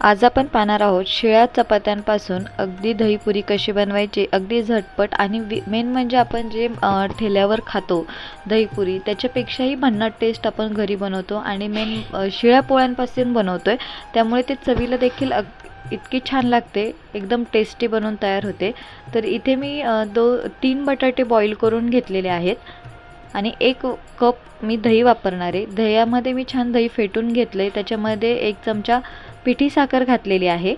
आज आपण पाहणार आहोत शिळ्या चपात्यांपासून अगदी दहीपुरी कशी बनवायची अगदी झटपट आणि वि मेन म्हणजे आपण जे ठेल्यावर खातो दहीपुरी त्याच्यापेक्षाही भन्नाट टेस्ट आपण घरी बनवतो आणि मेन शिळ्या पोळ्यांपासून बनवतो आहे त्यामुळे ते चवीला देखील अग इतकी छान लागते एकदम टेस्टी बनवून तयार होते. तर इथे मी दो तीन बटाटे बॉईल करून घेतलेले आहेत आणि एक कप मी दही वापरणार आहे. दह्यामध्ये मी छान दही फेटून घेतलं आहे त्याच्यामध्ये एक चमचा पिठी साखर घातलेली आहे.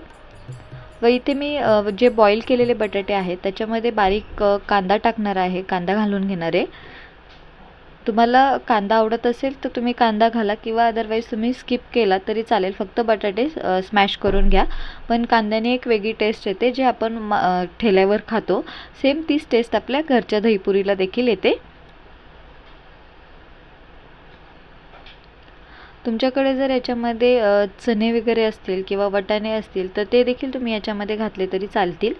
व इथे मी जे बॉईल केलेले बटाटे आहेत त्याच्यामध्ये बारीक कांदा टाकणार आहे कांदा घालून घेणार आहे. तुम्हाला कांदा आवडत असेल तर तुम्ही कांदा घाला किंवा अदरवाईज तुम्ही स्किप केला तरी चालेल. फक्त बटाटे स्मॅश करून घ्या. पण कांद्याने एक वेगळी टेस्ट येते जे आपण ठेल्यावर खातो. सेम तीच टेस्ट आपल्या घरच्या दहीपुरीला देखील येते. तुमच्याकडे जर याच्यामध्ये चणे वगैरे असतील किंवा वटाणे असतील तर ते देखील तुम्ही याच्यामध्ये घातले तरी चालतील.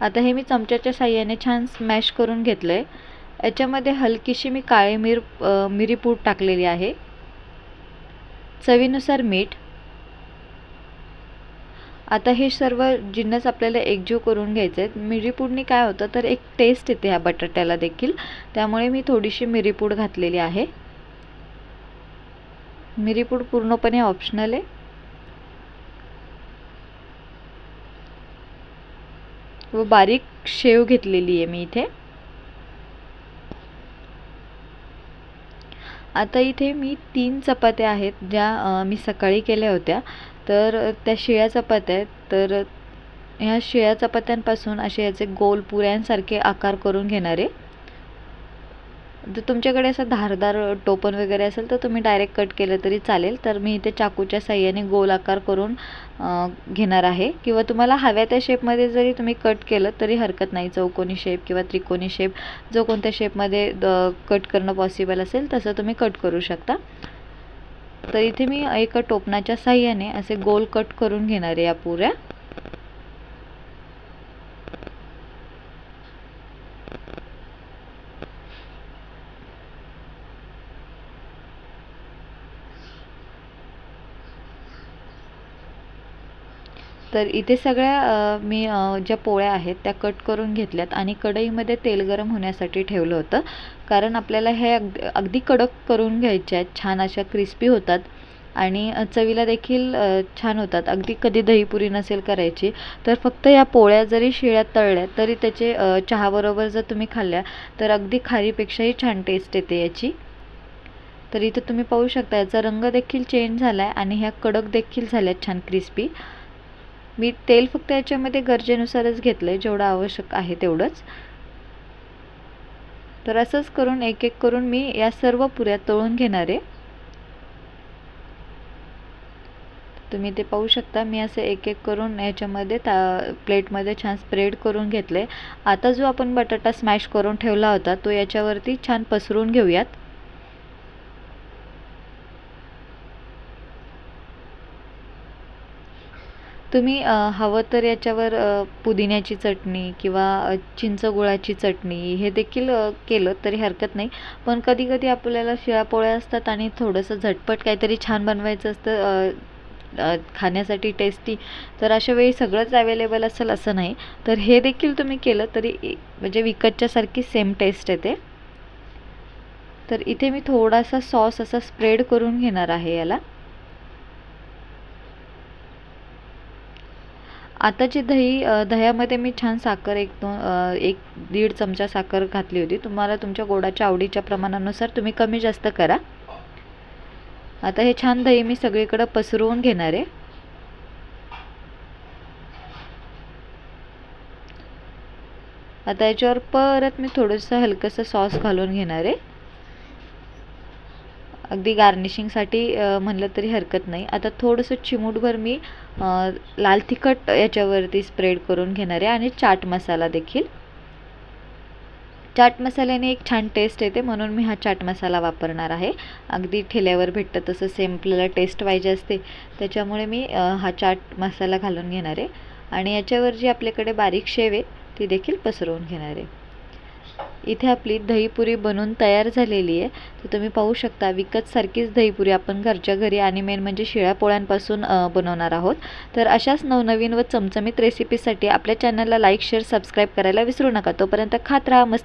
आता हे मी चमच्याच्या साह्याने छान स्मॅश करून घेतलं आहे याच्यामध्ये हलकीशी मी काळी मिर मिरीपूड टाकलेली आहे. चवीनुसार मीठ. आता हे सर्व जिन्नस आपल्याला एकजीव करून घ्यायचे आहेत. मिरीपूडनी काय होतं तर एक टेस्ट येते ह्या बटाट्याला देखील. त्यामुळे मी थोडीशी मिरीपूड घातलेली आहे. मिरीपूड पूर्णपणे ऑप्शनल आहे. व बारीक शेव घेतलेली आहे मी इथे. आता इथे मी तीन चपात्या आहेत ज्या मी सकाळी केल्या होत्या. तर त्या शिळ्या चपात्या आहेत. तर ह्या शिळ्या चपात्यांपासून असे याचे गोल पुऱ्यांसारखे आकार करून घेणारे. जर तुमच्याकडे असं धारदार टोपण वगैरे असेल तर तुम्ही डायरेक्ट कट केलं तरी चालेल. तर मी इथे चाकूच्या साह्याने गोल आकार करून घेणार आहे. किंवा तुम्हाला हव्या त्या शेपमध्ये जरी तुम्ही कट केलं तरी हरकत नाही. चौकोनी शेप किंवा त्रिकोणी शेप जो कोणत्या शेपमध्ये कट करणं पॉसिबल असेल तसं तुम्ही कट करू शकता. तर इथे मी एका टोपणाच्या साह्याने असे गोल कट करून घेणार आहे या पुऱ्या. तर इथे सगळ्या मी ज्या पोळ्या आहेत त्या कट करून घेतल्यात आणि कढईमध्ये तेल गरम होण्यासाठी ठेवलं होतं. कारण आपल्याला हे अगदी अगदी कडक करून घ्यायच्या आहेत. छान अशा क्रिस्पी होतात. आणि चवीला देखील छान होतात. अगदी कधी दहीपुरी नसेल करायची तर फक्त या पोळ्या जरी शिळ्यात तळल्या तरी त्याचे चहाबरोबर जर तुम्ही खाल्ल्या तर अगदी खारीपेक्षाही छान टेस्ट येते याची. तर इथं तुम्ही पाहू शकता याचा रंग देखील चेंज झाला आहे आणि ह्या कडक देखील झाल्यात छान क्रिस्पी मी तेल फक्त याच्यामध्ये गरजेनुसारच घेतलं आहे जेवढं आवश्यक आहे तेवढंच. तर असंच करून एक एक करून मी या सर्व पुऱ्या तळून घेणार आहे. तुम्ही ते पाहू शकता मी असं एक एक करून याच्यामध्ये ता प्लेटमध्ये छान स्प्रेड करून घेतले आता जो आपण बटाटा स्मॅश करून ठेवला होता तो याच्यावरती छान पसरून घेऊयात. तुम्ही हवं तर याच्यावर पुदिन्याची चटणी किंवा चिंचगुळाची चिंच गुळाची चटणी हे देखील केलं तरी हरकत नाही. पण कधी कधी आपल्याला शिळ्या पोळ्या असतात आणि थोडंसं झटपट काहीतरी छान बनवायचं असतं खाण्यासाठी टेस्टी तर अशा वेळी सगळंच अवेलेबल असेल असं नाही. तर हे देखील तुम्ही केलं तरी म्हणजे विकतच्यासारखी सेम टेस्ट येते. तर इथे मी थोडासा सॉस असा स्प्रेड करून घेणार आहे याला. आताची दही दह्यामध्ये मी छान साखर एक दोन एक दीड चमचा साखर घातली होती. तुम्हाला तुमच्या गोडाच्या आवडीच्या प्रमाणानुसार तुम्ही कमी जास्त करा. आता हे छान दही मी सगळीकडं पसरवून घेणार आहे. आता याच्यावर परत मी थोडंसं हलकंसं सॉस घालून घेणार आहे. अगदी गार्निशिंगसाठी म्हणलं तरी हरकत नाही. आता थोडंसं चिमूटभर मी लाल तिखट याच्यावरती स्प्रेड करून घेणार आहे आणि चाट मसाला देखील. चाट मसाल्याने एक छान टेस्ट येते म्हणून मी हा चाट मसाला वापरणार आहे. अगदी ठेल्यावर भेटतं तसं सेम आपल्याला टेस्ट पाहिजे असते त्याच्यामुळे मी हा चाट मसाला घालून घेणार आहे. आणि याच्यावर जी आपल्याकडे बारीक शेव आहे ती देखील पसरवून घेणार आहे. इथे आपली दहीपुरी बनवून तयार झालेली आहे. तर तुम्ही पाहू शकता विकतसारखीच दहीपुरी आपण घरच्या घरी आणि मेन म्हणजे शिळ्या पोळ्यांपासून बनवणार आहोत. तर अशाच नवनवीन व चमचमीत रेसिपीसाठी आपल्या चॅनलला लाईक शेअर सबस्क्राईब करायला विसरू नका. तोपर्यंत खात राहा मस्त